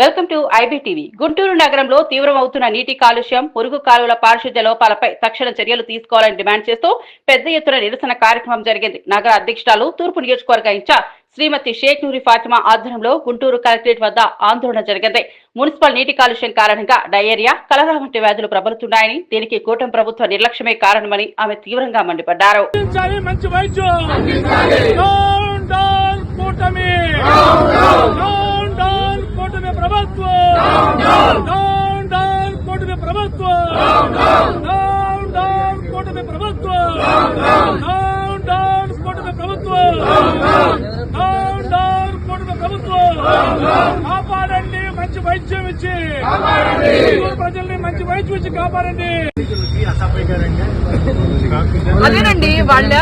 Welcome to IBTV. Guntur నగరంలో తీవ్రమవుతున్న నీటి కాలుష్యం మురుగు కాలువల పారిశుద్ధ్య లోపాలపై తక్షణ చర్యలు తీసుకోవాలని డిమాండ్ చేస్తూ పెద్ద ఎత్తున నిరసన కార్యక్రమం జరిగింది. నగర అధ్యక్షురాలు తూర్పు నియోజకవర్గ ఇన్ఛార్జ్ శ్రీమతి షేక్ నూరి ఫాతిమా ఆధ్వర్యంలో గుంటూరు కలెక్టరేట్ వద్ద ఆందోళన జరిగింది. మున్సిపల్ నీటి కాలుష్యం కారణంగా డయేరియా కలరా వంటి వ్యాధులు ప్రబలుతున్నాయని దీనికి కూటమి ప్రభుత్వ నిర్లక్ష్యమే కారణమని ఆమె తీవ్రంగా మండిపడ్డారు అందించాలి మంచి వైద్యం డౌన్ డౌన్ కూటమి డౌన్ డౌన్ కూటమి ప్రభుత్వం! డౌన్ డౌన్ కూటమి ప్రభుత్వం! డౌన్ డౌన్ కూటమి ప్రభుత్వం! డౌన్ డౌన్ కూటమి ప్రభుత్వం! డౌన్ డౌన్ కూటమి ప్రభుత్వం! కాపాడండి మంచి వైద్యం ఇచ్చి! ప్రజల్ని మంచి వైద్యం ఇచ్చి కాపాడండి! అదేనండి వాళ్ళ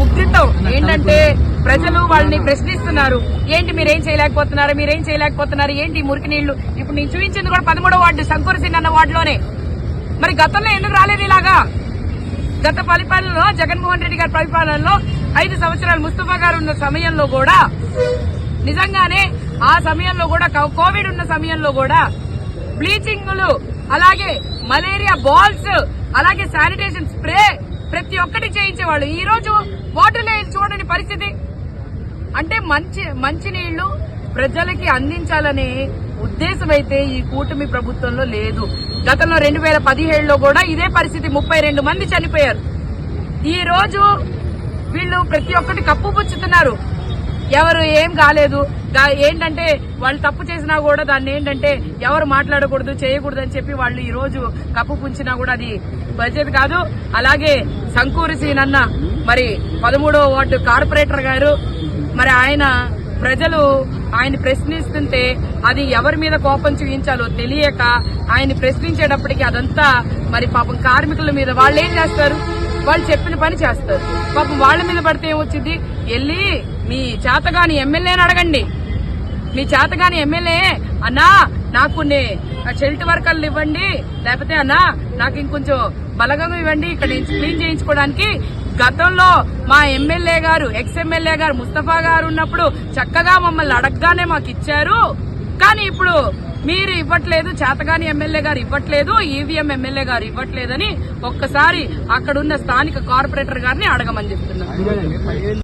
ఉద్రితం ఏంటంటే ప్రజలు వాళ్ళని ప్రశ్నిస్తున్నారు. ఏంటి మీరేం చేయలేకపోతున్నారు? మీరేం చేయలేకపోతున్నారు? ఏంటి మురికి నీళ్ళు? ఇప్పుడు నేను చూపించింది కూడా పదమూడో వార్డు సంకూరసింగ్ అన్న వార్డులోనే. మరి గతంలో ఎందుకు రాలేదు ఇలాగా? గత పరిపాలనలో జగన్మోహన్ రెడ్డి గారి పరిపాలనలో ఐదు సంవత్సరాలు ముస్తఫా గారు ఉన్న సమయంలో కూడా నిజంగానే ఆ సమయంలో కూడా కోవిడ్ ఉన్న సమయంలో కూడా బ్లీచింగ్లు అలాగే మలేరియా బాల్స్ అలాగే శానిటేషన్ స్ప్రే ప్రతి ఒక్కటి చేయించేవాళ్ళు. ఈ రోజు వాటర్ లేని చూడని పరిస్థితి. అంటే మంచి మంచి నీళ్ళు ప్రజలకి అందించాలనే ఉద్దేశం అయితే ఈ కూటమి ప్రభుత్వంలో లేదు. గతంలో రెండు వేల పదిహేడులో కూడా ఇదే పరిస్థితి. ముప్పై రెండు మంది చనిపోయారు. ఈ రోజు వీళ్ళు ప్రతి ఒక్కటి కప్పు పుచ్చుతున్నారు. ఎవరు ఏం కాలేదు. ఏంటంటే వాళ్ళు తప్పు చేసినా కూడా దాన్ని ఏంటంటే ఎవరు మాట్లాడకూడదు చేయకూడదు అని చెప్పి వాళ్ళు ఈ రోజు కప్పు పుంచినా కూడా అది బడ్జెట్ కాదు. అలాగే సంకూరి సీనన్న మరి పదమూడవ వార్డు కార్పొరేటర్ గారు మరి ఆయన ప్రజలు ఆయన ప్రశ్నిస్తుంటే అది ఎవరి మీద కోపం చూపించాలో తెలియక ఆయన ప్రశ్నించేటప్పటికి అదంతా మరి పాపం కార్మికుల మీద వాళ్ళు ఏం చేస్తారు? వాళ్ళు చెప్పిన పని చేస్తారు. పాపం వాళ్ళ మీద పడితే ఏమొచ్చింది? వెళ్ళి మీ చేతగాని ఎమ్మెల్యేని అడగండి. మీ చేతగాని ఎమ్మెల్యే అన్నా నాకు కొన్ని చెల్ట్ వర్కర్లు ఇవ్వండి లేకపోతే అన్నా నాకు ఇంకొంచెం బలగం ఇవ్వండి ఇక్కడ క్లీన్ చేయించుకోవడానికి. గతంలో మా ఎమ్మెల్యే గారు ఎక్స్ ఎమ్మెల్యే గారు ముస్తఫా గారు ఉన్నప్పుడు చక్కగా మమ్మల్ని అడగగానే మాకు ఇచ్చారు. కానీ ఇప్పుడు మీరు ఇవ్వట్లేదు చేతగాని ఎమ్మెల్యే గారు ఇవ్వట్లేదు ఈవీఎం ఎమ్మెల్యే గారు ఇవ్వట్లేదని ఒక్కసారి అక్కడున్న స్థానిక కార్పొరేటర్ గారిని అడగమని చెప్తున్నారు